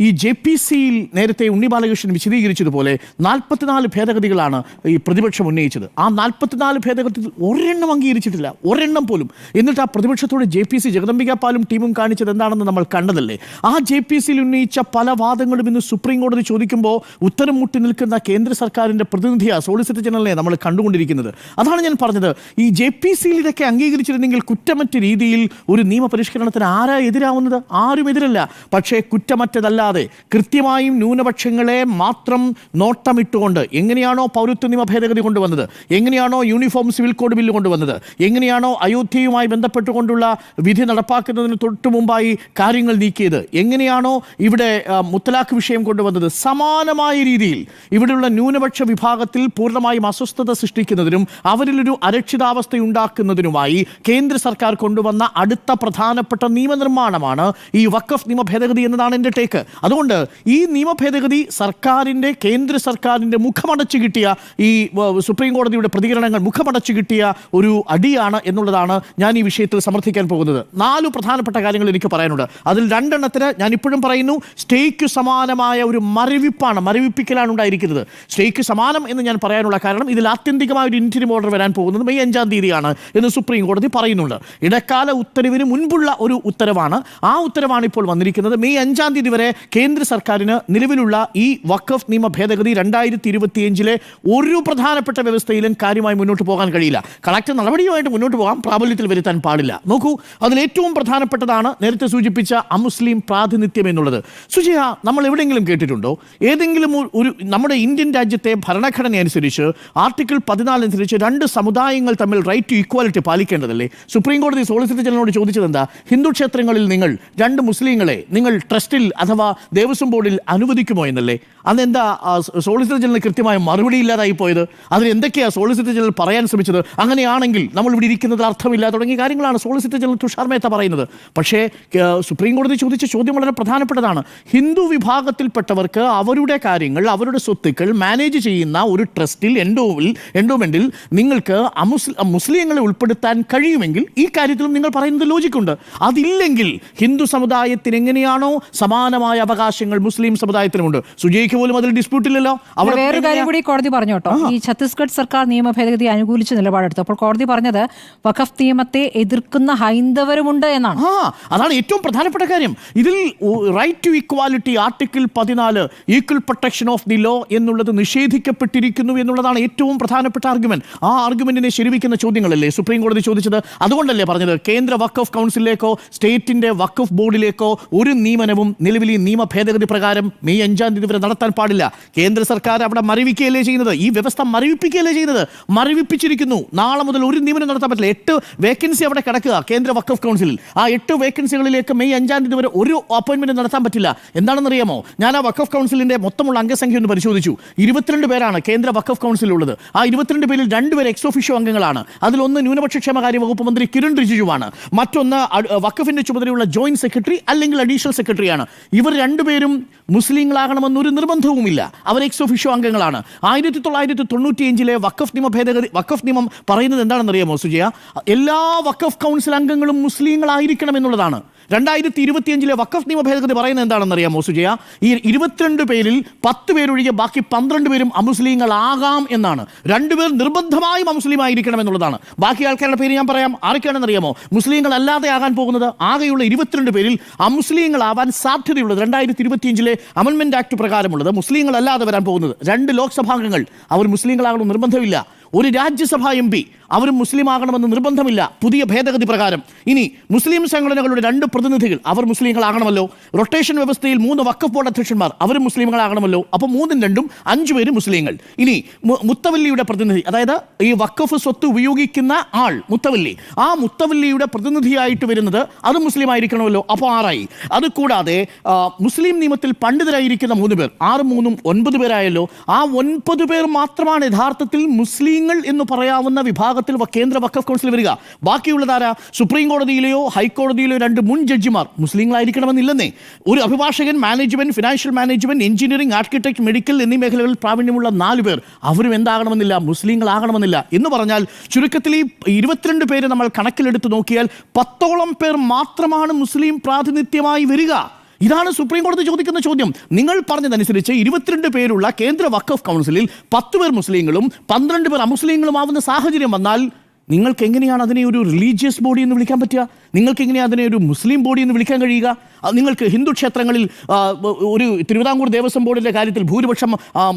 ഈ J P സിയിൽ നേരത്തെ ഉണ്ണി ബാലകൃഷ്ണൻ വിശദീകരിച്ചതുപോലെ നാൽപ്പത്തിനാല് ഭേദഗതികളാണ് ഈ പ്രതിപക്ഷം ഉന്നയിച്ചത്. ആ നാൽപ്പത്തിനാല് ഭേദഗതിയിൽ ഒരെണ്ണം അംഗീകരിച്ചിട്ടില്ല. ഒരെണ്ണം പോലും. എന്നിട്ട് ആ പ്രതിപക്ഷത്തോട് ജെ പി സി ജഗദംബിക പാലും ടീമും കാണിച്ചത് എന്താണെന്ന് നമ്മൾ കണ്ടതല്ലേ? ആ ജെ പി സിയിൽ ഉന്നയിച്ച പല വാദങ്ങളും ഇന്ന് സുപ്രീം കോടതി ചോദിക്കുമ്പോൾ ഉത്തരം മുട്ടി നിൽക്കുന്ന കേന്ദ്ര സർക്കാരിന്റെ പ്രതിനിധിയാ സോളിസിറ്റർ ജനറലിനെ നമ്മൾ കണ്ടുകൊണ്ടിരിക്കുന്നത്. അതാണ് ഞാൻ പറഞ്ഞത്. ഈ ജെ പി സിയിൽ ഇതൊക്കെ അംഗീകരിച്ചിരുന്നെങ്കിൽ കുറ്റമറ്റ രീതിയിൽ ഒരു നിയമപരിഷ്കരണത്തിന് ആരാ എതിരാവുന്നത്? ആരും എതിരല്ല. പക്ഷേ കുറ്റമറ്റതല്ലാതെ കൃത്യമായും ന്യൂനപക്ഷങ്ങളെ മാത്രം നോട്ടമിട്ടുകൊണ്ട് എങ്ങനെയാണോ പൗരത്വ നിയമ ഭേദഗതി കൊണ്ടുവന്നത്? എങ്ങനെയാണോ യൂണിഫോം സിവിൽ കോഡ് ബില്ല് കൊണ്ടുവന്നത്? എങ്ങനെയാണോ അയോധ്യയുമായി ബന്ധപ്പെട്ടുകൊണ്ടുള്ള വിധി നടപ്പാക്കുന്നതിന് തൊട്ടു മുമ്പായി കാര്യങ്ങൾ നീക്കിയത്? എങ്ങനെയാണോ ഇവിടെ മുത്തലാഖ് വിഷയം കൊണ്ടുവന്നത്? സമാനമായ രീതിയിൽ ഇവിടെയുള്ള ന്യൂനപക്ഷ വിഭാഗത്തിൽ പൂർണമായും അസ്വസ്ഥത സൃഷ്ടിക്കുന്നതിനും അവരിലൊരു അരക്ഷിതാവസ്ഥ ഉണ്ടാക്കുന്നതിനുമായി കേന്ദ്ര സർക്കാർ കൊണ്ടുവന്ന അടുത്ത പ്രധാനപ്പെട്ട നിയമനിർമ്മാണമാണ് ഈ വക്കഫ് നിയമ ഭേദഗതി എന്നതാണ് എന്റെ ടേക്ക്. അതുകൊണ്ട് ഈ നിയമ ഭേദഗതി സർക്കാരിന്റെ കേന്ദ്ര സർക്കാരിന്റെ മുഖമടച്ചു കിട്ടിയ ഈ സുപ്രീം കോടതിയുടെ പ്രതികരണങ്ങൾ മുഖമടച്ചു കിട്ടിയ ഒരു അടിയാണ് എന്നുള്ളതാണ് ഞാൻ ഈ വിഷയത്തിൽ സമർത്ഥിക്കാൻ പോകുന്നത്. നാല് പ്രധാനപ്പെട്ട കാര്യങ്ങൾ എനിക്ക് പറയാനുണ്ട്. അതിൽ രണ്ടെണ്ണത്തിന് ഞാൻ ഇപ്പോഴും പറയുന്നു സ്റ്റേക്ക് സമാനമായ ഒരു മരവിപ്പാണ് മരവിപ്പിക്കലാണ് ഉണ്ടായിരിക്കുന്നത്. സ്റ്റേക്ക് സമാനം എന്ന് ഞാൻ പറയാനുള്ള കാരണം ഇതിൽ ആത്യന്തികമായ ഒരു ഇന്റിരിം ഓർഡർ വരാൻ പോകുന്നത് മെയ് അഞ്ചാം തീയതിയാണ് എന്ന് സുപ്രീം കോടതി പറയുന്നുണ്ട്. ഇടക്കാല ഉത്തരവിന് മുൻപുള്ള ഒരു ഉത്തരവാണ്. ആ ഉത്തരവാണ് ഇപ്പോൾ വന്നിരിക്കുന്നത്. മെയ് അഞ്ചാം തീയതി വരെ കേന്ദ്ര സർക്കാരിന് നിലവിലുള്ള ഈ വഖഫ് നിയമ ഭേദഗതി രണ്ടായിരത്തി ഇരുപത്തിയഞ്ചിലെ ഒരു പ്രധാനപ്പെട്ട വ്യവസ്ഥയിലും കാര്യമായി മുന്നോട്ട് പോകാൻ കഴിയില്ല. കളക്ടർ നടപടിയുമായിട്ട് മുന്നോട്ട് പോകാൻ പ്രാബല്യത്തിൽ വരുത്താൻ പാടില്ല. നോക്കൂ അതിൽ ഏറ്റവും പ്രധാനപ്പെട്ടതാണ് നേരത്തെ സൂചിപ്പിച്ച അമുസ്ലിം പ്രാതിനിധ്യം എന്നുള്ളത്. സുജയ നമ്മൾ എവിടെയെങ്കിലും കേട്ടിട്ടുണ്ടോ? ഏതെങ്കിലും ഒരു- നമ്മുടെ ഇന്ത്യൻ രാജ്യത്തെ ഭരണഘടന അനുസരിച്ച് ആർട്ടിക്കിൾ പതിനാല് അനുസരിച്ച് രണ്ട് സമുദായങ്ങൾ തമ്മിൽ റൈറ്റ് ടു ഈക്വാലിറ്റി പാലിക്കേണ്ടതല്ലേ? സുപ്രീം കോടതി സോളിസിറ്റർ ജനറലിനോട് ചോദിച്ചത് എന്താ ഹിന്ദു ക്ഷേത്രങ്ങളിൽ നിങ്ങൾ രണ്ട് മുസ്ലിങ്ങളെ നിങ്ങൾ ട്രസ്റ്റിൽ അഥവാ ദേവസ്വം ബോർഡിൽ അനുവദിക്കുമോ എന്നല്ലേ? ആ, സോളിസിറ്റർ ജനറൽ കൃത്യമായ മറുപടി ഇല്ലാതായി പോയത്? അതിന് എന്തൊക്കെയാ സോളിസിറ്റർ ജനറൽ പറയാൻ ശ്രമിച്ചത്? അങ്ങനെയാണെങ്കിൽ നമ്മൾ ഇവിടെ ഇരിക്കുന്നത് അർത്ഥമില്ല തുടങ്ങിയ കാര്യങ്ങളാണ് സോളിസിറ്റർ ജനറൽ തുഷാർ മേത്ത പറയുന്നത്. പക്ഷേ സുപ്രീം കോടതി ചോദിച്ച ചോദ്യം വളരെ പ്രധാനപ്പെട്ടതാണ്. ഹിന്ദു വിഭാഗത്തിൽപ്പെട്ടവർക്ക് അവരുടെ കാര്യങ്ങൾ അവരുടെ സ്വത്തുക്കൾ മാനേജ് ചെയ്യുന്ന ഒരു ട്രസ്റ്റിൽ എൻഡോവിൽ എൻഡോമെന്റിൽ നിങ്ങൾക്ക് മുസ്ലിങ്ങളെ ഉൾപ്പെടുത്താൻ കഴിയുമെങ്കിൽ ഈ കാര്യത്തിലും നിങ്ങൾ പറയുന്നത് ലോജിക്കുണ്ട് അതില്ലെങ്കിൽ ഹിന്ദു സമുദായത്തിന് എങ്ങനെയാണോ സമാനമായ അവകാശങ്ങൾ മുസ്ലിം സമുദായത്തിനുമുണ്ട്. സുജയ്ക്ക് പോലും അതിൽ ഡിസ്പ്യൂട്ട് ഇല്ലല്ലോ. അവിടെ വേറൊരു കാര്യം കൂടി കോടതി പറഞ്ഞു കേട്ടോ. ഈ ഛത്തീസ്ഗഡ് സർക്കാർ നിയമ ഭേദഗതി അനുകൂലിച്ച് നിലപാടെടുത്തു. അപ്പോൾ കോടതി പറഞ്ഞത് വഖഫ് നിയമത്തെ എതിർക്കുന്ന ഹൈന്ദവരുമുണ്ട് എന്നാണ്. ആ അതാണ് ഏറ്റവും പ്രധാനപ്പെട്ട കാര്യം. ഇതിൽ റൈറ്റ് ടു ഇക്വാലിറ്റി ആർട്ടിക്കിൾ പതിനാല് equal protection of the law എന്നുള്ളത് നിഷേധിക്കപ്പെട്ടിരിക്കുന്നു എന്നുള്ളതാണ് ഏറ്റവും പ്രധാനപ്പെട്ട ആർഗ്യുമെന്റ് ആ ആർഗ്യുമെന്റിനെ ശരിവിക്കുന്ന ചോദ്യങ്ങളല്ലേ സുപ്രീം കോടതി ചോദിച്ചത്? അതുകൊണ്ടല്ലേ പറഞ്ഞത്? കേന്ദ്ര വഖഫ് കൗൺസിലിലേക്കോ സ്റ്റേറ്റിന്റെ വഖഫ് ബോർഡിലേക്കോ ഒരു നിയമനവും നിലവിൽ ഈ നിയമ ഭേദഗതി പ്രകാരം മെയ് അഞ്ചാം തീയതി വരെ നടത്താൻ പാടില്ല. കേന്ദ്ര സർക്കാർ അവിടെ മരവിക്കുകയല്ലേ ചെയ്യുന്നത്? ഈ വ്യവസ്ഥ മരവിപ്പിക്കുകയല്ലേ ചെയ്യുന്നത്? മരവിപ്പിച്ചിരിക്കുന്നു. നാളെ മുതൽ ഒരു നിയമനം നടത്താൻ പറ്റില്ല. എട്ട് വേക്കൻസി അവിടെ കിടക്കുക കേന്ദ്ര വഖഫ് കൗൺസിലിൽ ആ എട്ട് വേക്കൻസികളിലേക്ക് മെയ് അഞ്ചാം തീയതി വരെ ഒരു അപ്പോയിന്റ്മെന്റ് നടത്താൻ പറ്റില്ല. എന്താണെന്ന് അറിയാമോ ഞാൻ ആ വഖഫ് കൗൺസിലിന്റെ മൊത്തമുള്ള അംഗസംഖ്യ ഒന്ന് പരിശോധിച്ചു. ഇരുപത്തിരണ്ട് പേരാണ് കേന്ദ്ര വഖഫ് കൗൺസിലുള്ളത് ആ ഇരുപത്തിരണ്ട് പേരിൽ രണ്ടുപേർ എക്സ് ഒഫീഷ്യോ അംഗങ്ങളാണ്. അതിലൊന്ന് ന്യൂനപക്ഷ ക്ഷേമകാര്യ വകുപ്പ് മന്ത്രി കിരൺ റിജിജുവാണ്. മറ്റൊന്ന് വഖഫിന്റെ ചുമതലയുള്ള ജോയിന്റ് സെക്രട്ടറി അല്ലെങ്കിൽ അഡീഷണൽ സെക്രട്ടറിയാണ് ഇവർ രണ്ടുപേരും മുസ്ലിങ്ങളാകണമെന്നൊരു നിർബന്ധവുമില്ല. അവർ എക്സ് ഒഫീഷ്യോ അംഗങ്ങളാണ്. ആയിരത്തി തൊള്ളായിരത്തി തൊണ്ണൂറ്റിയഞ്ചിലെ വഖഫ് നിയമ ഭേദഗതി വഖഫ് നിയമം പറയുന്നത് എന്താണെന്ന് അറിയാമോ സുജയ? എല്ലാ വഖഫ് കൗൺസിൽ അംഗങ്ങളും മുസ്ലിങ്ങളായിരിക്കണം എന്നുള്ളതാണ്. രണ്ടായിരത്തി ഇരുപത്തിയഞ്ചിലെ വഖഫ് നിയമ ഭേദഗതി പറയുന്നത് എന്താണെന്നറിയാമോ സുജയ? ഈ ഇരുപത്തിരണ്ട് പേരിൽ പത്ത് പേരൊഴികെ ബാക്കി പന്ത്രണ്ട് പേരും അമുസ്ലിങ്ങളാകാം എന്നാണ്. രണ്ടുപേർ നിർബന്ധമായും അമുസ്ലിം ആയിരിക്കണം എന്നുള്ളതാണ്. ബാക്കി ആൾക്കാരുടെ പേര് ഞാൻ പറയാം. ആരൊക്കെയാണെന്ന് അറിയാമോ മുസ്ലിങ്ങൾ അല്ലാതെ ആകാൻ പോകുന്നത് ആകെയുള്ള ഇരുപത്തിരണ്ട് പേരിൽ അമുസ്ലിങ്ങളാവാൻ സാധ്യതയുള്ളത് രണ്ടായിരത്തി ഇരുപത്തിയഞ്ചിലെ അമൻമെന്റ് ആക്ട് പ്രകാരമുള്ളത് മുസ്ലിങ്ങൾ അല്ലാതെ വരാൻ പോകുന്നത്. രണ്ട് ലോക്സഭാംഗങ്ങൾ. അവർ മുസ്ലിങ്ങളാകണം നിർബന്ധമില്ല. ഒരു രാജ്യസഭാ എം അവരും മുസ്ലിം ആകണമെന്ന് നിർബന്ധമില്ല. പുതിയ ഭേദഗതി പ്രകാരം. ഇനി മുസ്ലിം സംഘടനകളുടെ രണ്ട് പ്രതിനിധികൾ അവർ മുസ്ലിങ്ങളാകണമല്ലോ. റൊട്ടേഷൻ വ്യവസ്ഥയിൽ മൂന്ന് വക്കഫ് ബോർഡ് അധ്യക്ഷന്മാർ അവരും മുസ്ലിങ്ങളാകണമല്ലോ. അപ്പോൾ മൂന്നും രണ്ടും അഞ്ചു പേര് മുസ്ലിങ്ങൾ. ഇനി മുത്തവല്ലിയുടെ പ്രതിനിധി അതായത് ഈ വക്കഫ് സ്വത്ത് ഉപയോഗിക്കുന്ന ആൾ മുത്തവല്ലി. ആ മുത്തവല്ലിയുടെ പ്രതിനിധിയായിട്ട് വരുന്നത് അത് മുസ്ലിം ആയിരിക്കണമല്ലോ അപ്പോൾ ആറായി അത് കൂടാതെ മുസ്ലിം നിയമത്തിൽ പണ്ഡിതരായിരിക്കുന്ന മൂന്ന് പേർ ആറ് മൂന്നും ഒൻപത് പേരായല്ലോ. ആ ഒൻപത് പേർ മാത്രമാണ് യഥാർത്ഥത്തിൽ മുസ്ലിങ്ങൾ എന്ന് പറയാവുന്ന വിഭാഗത്തിൽ വ- കേന്ദ്ര വഖഫ് കൗൺസിൽ വരിക. ബാക്കിയുള്ളതാരാ സുപ്രീം കോടതിയിലെയോ ഹൈക്കോടതിയിലെയോ രണ്ട് മുൻ ജഡ്ജിമാർ. മുസ്ലിങ്ങളായിരിക്കണമെന്നില്ലെന്നേ. ഒരു അഭിഭാഷകൻ management financial management engineering architect medical എന്നീ മേഖലകളിൽ പ്രാവീണ്യമുള്ള നാല് പേർ. അവരും എന്താകണമെന്നില്ല? മുസ്ലിങ്ങളാകണമെന്നില്ല. എന്ന് പറഞ്ഞാൽ ചുരുക്കത്തിൽ ഈ ഇരുപത്തിരണ്ട് പേര് നമ്മൾ കണക്കിലെടുത്ത് നോക്കിയാൽ പത്തോളം പേർ മാത്രമാണ് മുസ്ലിം പ്രാതിനിധ്യമായി വരിക. ഇതാണ് സുപ്രീം കോടതി ചോദിക്കുന്ന ചോദ്യം. നിങ്ങൾ പറഞ്ഞതനുസരിച്ച് ഇരുപത്തിരണ്ട് പേരുള്ള കേന്ദ്ര വഖഫ് കൗൺസിലിൽ പത്ത് പേർ മുസ്ലിങ്ങളും പന്ത്രണ്ട് പേർ അമുസ്ലിങ്ങളുമാവുന്ന സാഹചര്യം വന്നാൽ നിങ്ങൾക്ക് എങ്ങനെയാണ് അതിനെ ഒരു റിലീജിയസ് ബോഡി എന്ന് വിളിക്കാൻ പറ്റുക? നിങ്ങൾക്ക് എങ്ങനെയാണ് അതിനെ ഒരു മുസ്ലിം ബോഡി എന്ന് വിളിക്കാൻ കഴിയുക? നിങ്ങൾക്ക് ഹിന്ദു ക്ഷേത്രങ്ങളിൽ ഒരു തിരുവിതാംകൂർ ദേവസ്വം ബോർഡിന്റെ കാര്യത്തിൽ ഭൂരിപക്ഷം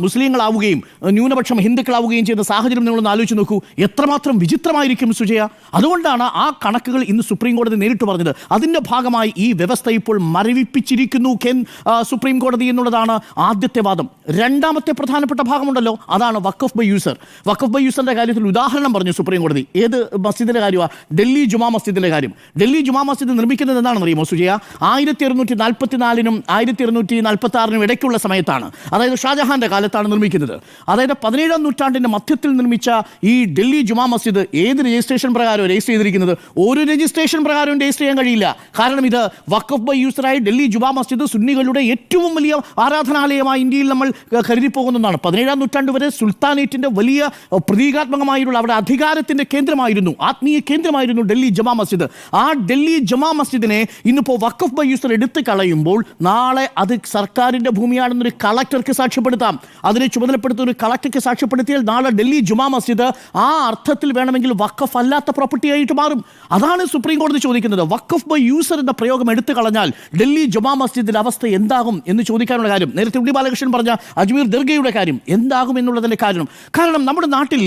മുസ്ലിങ്ങളാവുകയും ന്യൂനപക്ഷം ഹിന്ദുക്കളാവുകയും ചെയ്യുന്ന സാഹചര്യം നിങ്ങളൊന്ന് ആലോചിച്ച് നോക്കൂ. എത്രമാത്രം വിചിത്രമായിരിക്കും സുജയ. അതുകൊണ്ടാണ് ആ കണക്കുകൾ ഇന്ന് സുപ്രീം കോടതി നേരിട്ട് പറഞ്ഞത്. അതിന്റെ ഭാഗമായി ഈ വ്യവസ്ഥ ഇപ്പോൾ മരവിപ്പിച്ചിരിക്കുന്നു കെൻ സുപ്രീം കോടതി എന്നുള്ളതാണ് ആദ്യത്തെ വാദം. രണ്ടാമത്തെ പ്രധാനപ്പെട്ട ഭാഗമുണ്ടല്ലോ അതാണ് വക്കഫ് ബൈ യൂസർ. വക്കഫ് ബൈ യൂസറിന്റെ കാര്യത്തിൽ ഉദാഹരണം പറഞ്ഞു സുപ്രീം കോടതി. ഏത് മസ്ജിദിന്റെ കാര്യമാണ് ഡൽഹി ജുമാ മസ്ജിദിന്റെ കാര്യം. ഡൽഹി ജുമാ മസ്ജിദ് നിർമ്മിക്കുന്നത് എന്താണെന്ന് അറിയുമോ സുജയ? ആയിരത്തി ഇരുന്നൂറ്റി നാൽപ്പത്തിനാലിനും ആയിരത്തി ഇരുന്നൂറ്റി നാൽപ്പത്തി ആറിനും ഇടയ്ക്കുള്ള സമയത്താണ്. അതായത് ഷാജഹാന്റെ കാലത്താണ് നിർമ്മിക്കുന്നത്. അതായത് പതിനേഴാം നൂറ്റാണ്ടിന്റെ മധ്യത്തിൽ നിർമ്മിച്ച ഈ ഡൽഹി ജുമാ മസ്ജിദ് ഏത് രജിസ്ട്രേഷൻ പ്രകാരം രജിസ്റ്റർ ചെയ്തിരിക്കുന്നത്? ഒരു രജിസ്ട്രേഷൻ പ്രകാരം രജിസ്റ്റർ ചെയ്യാൻ കഴിയില്ല. കാരണം ഇത് വക്കഫ് ബൈ യൂസറായി ഡൽഹി ജുമാ മസ്ജിദ് സുന്നികളുടെ ഏറ്റവും വലിയ ആരാധനാലയമായി ഇന്ത്യയിൽ നമ്മൾ ഏഹ്, കരുതി പോകുന്നതാണ് പതിനേഴാം നൂറ്റാണ്ട് വരെ സുൽത്താനേറ്റിന്റെ വലിയ പ്രതീകാത്മകമായിട്ടുള്ള അവിടെ അധികാരത്തിന്റെ കേന്ദ്രമായിരുന്നു ആത്മീയ കേന്ദ്രമായിരുന്നു ഡൽഹി ജമാ മസ്ജിദ്. ആ ഡൽഹി ജമാ മസ്ജിദിനെ ഇന്നിപ്പോൾ വഖഫ് ബൈ യൂസർ എടുത്തു കളയുമ്പോൾ നാളെ അത് സർക്കാരിന്റെ ഭൂമിയാണെന്നൊരു കളക്ടർക്ക് സാക്ഷ്യപ്പെടുത്താം. അതിനെ ചുമതലപ്പെടുത്തുന്ന ഒരു കളക്ടർക്ക് സാക്ഷ്യപ്പെടുത്തിയാൽ നാളെ ഡൽഹി ജുമാ മസ്ജിദ് ആ അർത്ഥത്തിൽ വേണമെങ്കിൽ വഖഫ് അല്ലാത്ത പ്രോപ്പർട്ടി ആയിട്ട് മാറും. അതാണ് സുപ്രീം കോടതി ചോദിക്കുന്നത്. വഖഫ് ബൈ യൂസർ എന്ന പ്രയോഗം എടുത്തു കളഞ്ഞാൽ ഡൽഹി ജുമാ മസ്ജിദിന്റെ അവസ്ഥ എന്താകും എന്ന് ചോദിക്കാനുള്ള കാര്യം. നേരത്തെ ഉണ്ണി ബാലകൃഷ്ണൻ പറഞ്ഞ അജ്മീർ ദർഗയുടെ കാര്യം എന്താകും എന്നുള്ളതിന്റെ കാരണം. കാരണം നമ്മുടെ നാട്ടിൽ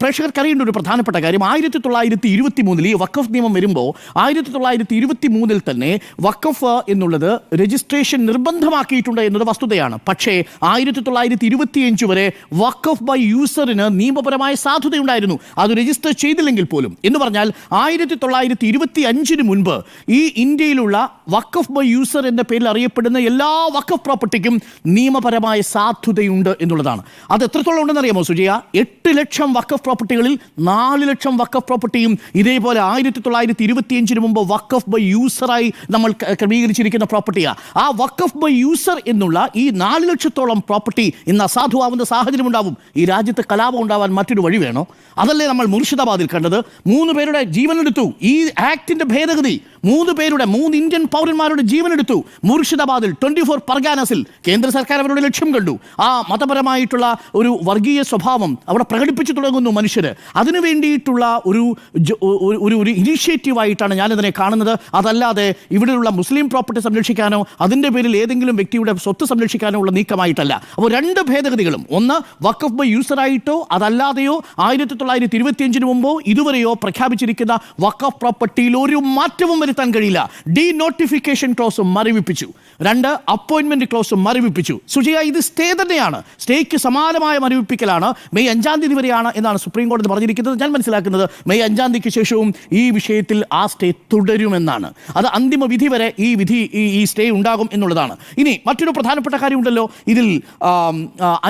പ്രേക്ഷകർക്കറിയേണ്ട ഒരു പ്രധാനപ്പെട്ട കാര്യം ആയിരത്തി തൊള്ളായിരത്തി ഇരുപത്തി മൂന്നിൽ ഈ വഖഫ് നിയമം വരുമ്പോൾ ആയിരത്തി തൊള്ളായിരത്തി ഇരുപത്തി മൂന്നിൽ തന്നെ വഖഫ് എന്നുള്ളത് രജിസ്ട്രേഷൻ നിർബന്ധമാക്കിയിട്ടുണ്ട് എന്നത് വസ്തുതയാണ്. പക്ഷേ ആയിരത്തി തൊള്ളായിരത്തി ഇരുപത്തിയഞ്ച് വരെ വഖഫ് ബൈ യൂസറിന് നിയമപരമായ സാധുതയുണ്ടായിരുന്നു. അത് രജിസ്റ്റർ ചെയ്തില്ലെങ്കിൽ പോലും. എന്ന് പറഞ്ഞാൽ ആയിരത്തി തൊള്ളായിരത്തി ഇരുപത്തി അഞ്ചിന് മുൻപ് ഈ ഇന്ത്യയിലുള്ള വഖഫ് ബൈ യൂസർ എന്ന പേരിൽ അറിയപ്പെടുന്ന എല്ലാ വഖഫ് പ്രോപ്പർട്ടിക്കും നിയമപരമായ സാധുതയുണ്ട് എന്നുള്ളതാണ്. അത് എത്രത്തോളം ഉണ്ടെന്ന് അറിയാമോ സുജയ? എട്ട് ലക്ഷം വഖഫ് പ്രോപ്പർട്ടികളിൽ നാല് ലക്ഷം വക്കഫ് പ്രോപ്പർട്ടിയും ഇതേപോലെ ആയിരത്തി തൊള്ളായിരത്തി ഇരുപത്തിയഞ്ചിന് മുമ്പ് വക്കഫ് ബൈ യൂസറായി നമ്മൾ ക്രമീകരിച്ചിരിക്കുന്ന പ്രോപ്പർട്ടിയാണ് ആ വക്കഫ് ബൈ യൂസർ എന്നുള്ള ഈ നാല് ലക്ഷത്തോളം പ്രോപ്പർട്ടി ഇന്ന് അസാധുവാകുന്ന സാഹചര്യം ഉണ്ടാവും ഈ രാജ്യത്ത് കലാപം ഉണ്ടാവാൻ മറ്റൊരു വഴി വേണോ? അതല്ലേ നമ്മൾ മുർഷിദാബാദിൽ കണ്ടത്. മൂന്ന് പേരുടെ ജീവനെടുത്തു. ഈ ആക്ടിന്റെ ഭേദഗതി മൂന്ന് പേരുടെ മൂന്ന് ഇന്ത്യൻ പൗരന്മാരുടെ ജീവനെടുത്തു. മുർഷിദാബാദിൽ ട്വന്റി ഫോർ പർഗാനസിൽ കേന്ദ്ര സർക്കാർ അവരുടെ ലക്ഷ്യം കണ്ടു. ആ മതപരമായിട്ടുള്ള ഒരു വർഗീയ സ്വഭാവം അവിടെ പ്രകടിപ്പിച്ചു തുടങ്ങുന്നു മനുഷ്യർ അതിനു വേണ്ടിയിട്ടുള്ള ഒരു ഒരു- ഒരു ഇനീഷ്യേറ്റീവായിട്ടാണ് ഞാനിതിനെ കാണുന്നത്. അതല്ലാതെ ഇവിടെയുള്ള മുസ്ലിം പ്രോപ്പർട്ടി സംരക്ഷിക്കാനോ അതിന്റെ പേരിൽ ഏതെങ്കിലും വ്യക്തിയുടെ സ്വത്ത് സംരക്ഷിക്കാനോ ഉള്ള നീക്കമായിട്ടല്ല. അപ്പോൾ രണ്ട് ഭേദഗതികളും. ഒന്ന് വക്കഫ് ബൈ യൂസറായിട്ടോ അതല്ലാതെയോ ആയിരത്തി തൊള്ളായിരത്തി ഇരുപത്തിയഞ്ചിന് മുമ്പോ ഇതുവരെയോ പ്രഖ്യാപിച്ചിരിക്കുന്ന വക്കഫ് പ്രോപ്പർട്ടിയിൽ ഒരു മാറ്റവും വരുത്താൻ കഴിയില്ല. ഡി നോട്ടിഫിക്കേഷൻ ക്ലോസും മരവിപ്പിച്ചു. രണ്ട് അപ്പോയിന്റ്മെന്റ് ക്ലോസും മരവിപ്പിച്ചു. സുജയ ഇത് സ്റ്റേ തന്നെയാണ്. സ്റ്റേക്ക് സമാനമായ മരവിപ്പിക്കലാണ്. മെയ് അഞ്ചാം തീയതി വരെയാണ് എന്നാണ് സുപ്രീം കോടതി പറഞ്ഞിരിക്കുന്നത്. ഞാൻ മനസ്സിലാക്കുന്നത് മെയ് അഞ്ചാം തീയതിക്ക് ശേഷവും ഈ വിഷയത്തിൽ ആ സ്റ്റേ തുടരുമെന്നാണ്. അത് അന്തിമ വിധി വരെ ഈ വിധി ഈ ഈ സ്റ്റേ ഉണ്ടാകും എന്നുള്ളതാണ്. ഇനി മറ്റൊരു പ്രധാനപ്പെട്ട കാര്യമുണ്ടല്ലോ. ഇതിൽ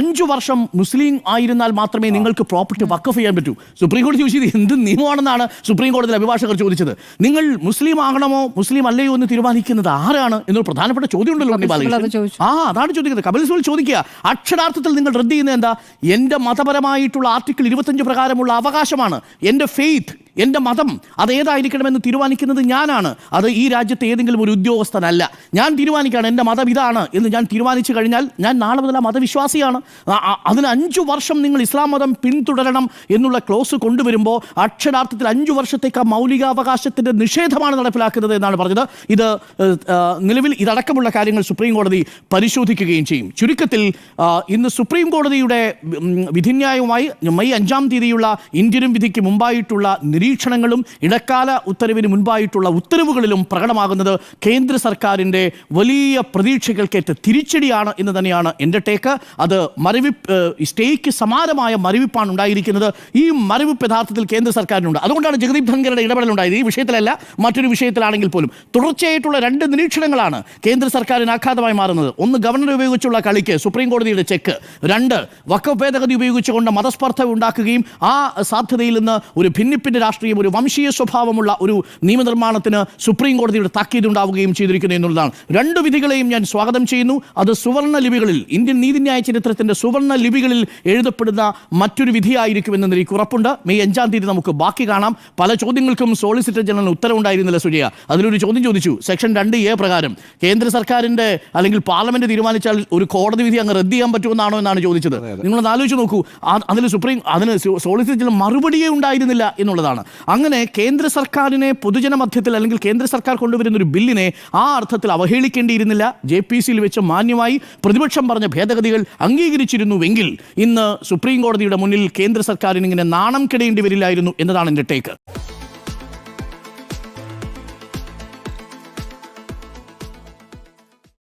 അഞ്ചു വർഷം മുസ്ലിം ആയിരുന്നാൽ മാത്രമേ നിങ്ങൾക്ക് പ്രോപ്പർട്ടി വക്കഫ് ചെയ്യാൻ പറ്റൂ. സുപ്രീം കോടതി ചോദിച്ചത് എന്ത് നിയമമാണെന്നാണ് സുപ്രീം കോടതി അഭിഭാഷകർ ചോദിച്ചത്. നിങ്ങൾ മുസ്ലിം ആകണമോ മുസ്ലിം അല്ലയോ എന്ന് തീരുമാനിക്കുന്നത് ആരാണ് എന്നൊരു പ്രധാനപ്പെട്ട ചോദ്യം ഉണ്ടല്ലോ. ആ അതാണ് ചോദിക്കുന്നത്. കപിൽ സുൽ ചോദിക്കുക അക്ഷരാർത്ഥത്തിൽ നിങ്ങൾ റദ്ദ് ചെയ്യുന്നത് എന്താ? എന്റെ മതപരമായിട്ടുള്ള ആർട്ടിക്കിൾ ഇരുപത്തഞ്ച് പ്രകാരമുള്ള അവകാശമാണ്. എന്റെ ഫെയ്ത്ത് എന്റെ മതം അതേതായിരിക്കണമെന്ന് തീരുമാനിക്കുന്നത് ഞാനാണ്. അത് ഈ രാജ്യത്തെ ഏതെങ്കിലും ഒരു ഉദ്യോഗസ്ഥനല്ല. ഞാൻ തീരുമാനിക്കുകയാണ് എന്റെ മതം ഇതാണ് എന്ന് ഞാൻ തീരുമാനിച്ചു കഴിഞ്ഞാൽ ഞാൻ നാളെ മുതൽ മതവിശ്വാസിയാണ്. അതിന് അഞ്ചു വർഷം നിങ്ങൾ ഇസ്ലാം മതം പിന്തുടരണം എന്നുള്ള ക്ലോസ് കൊണ്ടുവരുമ്പോൾ അക്ഷരാർത്ഥത്തിൽ അഞ്ചു വർഷത്തേക്ക് ആ മൗലികാവകാശത്തിന്റെ നിഷേധമാണ് നടപ്പിലാക്കുന്നത് എന്നാണ് പറഞ്ഞത്. ഇത് നിലവിൽ ഇതടക്കമുള്ള കാര്യങ്ങൾ സുപ്രീം കോടതി പരിശോധിക്കുകയും ചെയ്യും. ചുരുക്കത്തിൽ ഇന്ന് സുപ്രീം കോടതിയുടെ വിധിന്യായവുമായി മെയ് അഞ്ചാം തീയതിയുള്ള ഇന്ത്യനും വിധിക്ക് മുമ്പായിട്ടുള്ള നിരീക്ഷണങ്ങളും ഇടക്കാല ഉത്തരവിന് മുൻപായിട്ടുള്ള ഉത്തരവുകളിലും പ്രകടമാകുന്നത് കേന്ദ്ര സർക്കാരിന്റെ വലിയ പ്രതീക്ഷകൾക്കേറ്റ തിരിച്ചടിയാണ് എന്ന് തന്നെയാണ് എന്റെ ടേക്ക്. അത് മരവിപ്പ് സ്റ്റേക്ക് സമാനമായ മരവിപ്പാണ് ഉണ്ടായിരിക്കുന്നത്. ഈ മരവിപ്പ് യഥാർത്ഥത്തിൽ കേന്ദ്ര സർക്കാരിനുണ്ട്. അതുകൊണ്ടാണ് ജഗദീപ് ധൻഖറുടെ ഇടപെടലുണ്ടായത്. ഈ വിഷയത്തിലല്ല മറ്റൊരു വിഷയത്തിലാണെങ്കിൽ പോലും. തുടർച്ചയായിട്ടുള്ള രണ്ട് നിരീക്ഷണങ്ങളാണ് കേന്ദ്ര സർക്കാരിന് ആഘാതമായി മാറുന്നത്. ഒന്ന് ഗവർണർ ഉപയോഗിച്ചുള്ള കളിക്ക് സുപ്രീം കോടതിയുടെ ചെക്ക്. രണ്ട് വക്കഫ് ഭേദഗതി ഉപയോഗിച്ചുകൊണ്ട് മതസ്പർദ്ധ ഉണ്ടാക്കുകയും ആ സാധ്യതയിൽ നിന്ന് ഒരു ഭിന്നിപ്പിന്റെ രാഷ്ട്രീയം ഒരു വംശീയ സ്വഭാവമുള്ള ഒരു നിയമനിർമ്മാണത്തിന് സുപ്രീം കോടതിയുടെ താക്കീത് ഉണ്ടാവുകയും ചെയ്തിരിക്കുന്നു എന്നുള്ളതാണ്. രണ്ട് വിധികളെയും ഞാൻ സ്വാഗതം ചെയ്യുന്നു. അത് സുവർണ ലിപികളിൽ ഇന്ത്യൻ നീതിന്യായ ചരിത്രത്തിന്റെ സുവർണ ലിപികളിൽ എഴുതപ്പെടുന്ന മറ്റൊരു വിധിയായിരിക്കുമെന്ന് എനിക്ക് ഉറപ്പുണ്ട്. മെയ് അഞ്ചാം തീയതി നമുക്ക് ബാക്കി കാണാം. പല ചോദ്യങ്ങൾക്കും സോളിസിറ്റർ ജനറൽ ഉത്തരവുണ്ടായിരുന്നില്ല സുജയ. അതിലൊരു ചോദ്യം ചോദിച്ചു. സെക്ഷൻ രണ്ട് എ പ്രകാരം കേന്ദ്ര സർക്കാരിന്റെ അല്ലെങ്കിൽ പാർലമെന്റ് തീരുമാനിച്ചാൽ ഒരു കോടതി വിധി അങ്ങ് റദ്ദ് ചെയ്യാൻ പറ്റുമെന്നാണോ എന്നാണ് ചോദിച്ചത്. നിങ്ങൾ ആലോചിച്ച് നോക്കൂ. അതിൽ സുപ്രീം അതിന് സോളിസിറ്റർ ജനറൽ മറുപടിയേ ഉണ്ടായിരുന്നില്ല എന്നുള്ളതാണ്. അങ്ങനെ കേന്ദ്ര സർക്കാരിനെ പൊതുജന മധ്യത്തിൽ അല്ലെങ്കിൽ കേന്ദ്ര സർക്കാർ കൊണ്ടുവരുന്ന ഒരു ബില്ലിനെ ആ അർത്ഥത്തിൽ അവഹേളിക്കേണ്ടിയിരുന്നില്ല. ജെ പി സിയിൽ വെച്ച് മാന്യമായി പ്രതിപക്ഷം പറഞ്ഞ ഭേദഗതികൾ അംഗീകരിച്ചിരുന്നുവെങ്കിൽ ഇന്ന് സുപ്രീം കോടതിയുടെ മുന്നിൽ കേന്ദ്ര സർക്കാരിന് ഇങ്ങനെ നാണം കെടേണ്ടി വരില്ലായിരുന്നു എന്നതാണ് എന്റെ ടേക്ക്.